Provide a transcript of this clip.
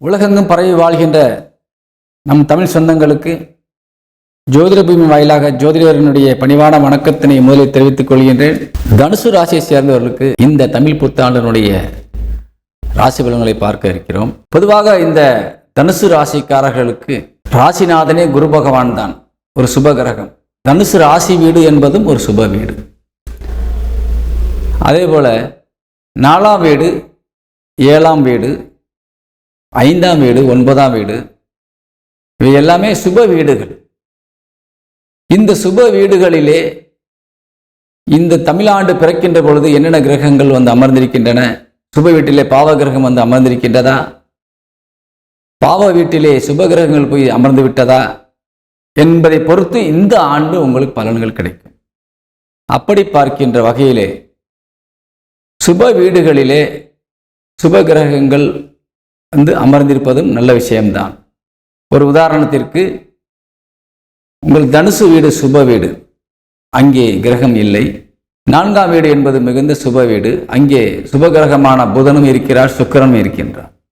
உலகெங்கும் பரவி வாழ்கின்ற நம் தமிழ் சொந்தங்களுக்கு ஜோதிட பூமி வாயிலாக ஜோதிடரனுடைய பணிவான வணக்கத்தினை முதலில் தெரிவித்துக் கொள்கின்றேன். தனுசு ராசியை சேர்ந்தவர்களுக்கு இந்த தமிழ் புத்தாண்டினுடைய ராசி பலன்களை பார்க்க இருக்கிறோம். பொதுவாக இந்த தனுசு ராசிக்காரர்களுக்கு ராசிநாதனே குரு பகவான் தான். ஒரு சுப கிரகம். தனுசு ராசி வீடு என்பதும் ஒரு சுப வீடு. அதே போல நாலாம் வீடு ஏழாம் வீடு ஐந்தாம் வீடு ஒன்பதாம் வீடு. இவை எல்லாமே சுப வீடுகள். இந்த சுப வீடுகளிலே இந்த தமிழாண்டு பிறக்கின்ற பொழுது என்னென்ன கிரகங்கள் வந்து அமர்ந்திருக்கின்றன? சுப வீட்டிலே பாவ கிரகம் வந்து அமர்ந்திருக்கின்றதா? பாவ வீட்டிலே சுப கிரகங்கள் போய் அமர்ந்து விட்டதா? என்பதை பொறுத்து இந்த ஆண்டு உங்களுக்கு பலன்கள் கிடைக்கும். அப்படி பார்க்கின்ற வகையிலே சுப வீடுகளிலே சுப கிரகங்கள் வந்து அமர்ந்திருப்பதும் நல்ல விஷயம்தான். ஒரு உதாரணத்திற்கு உங்கள் தனுசு வீடு சுப வீடு அங்கே கிரகம் இல்லை. நான்காம் வீடு என்பது மிகுந்த சுப வீடு அங்கே சுப கிரகமான புதனும் இருக்கிறார் சுக்கரனும் இருக்கின்றார்.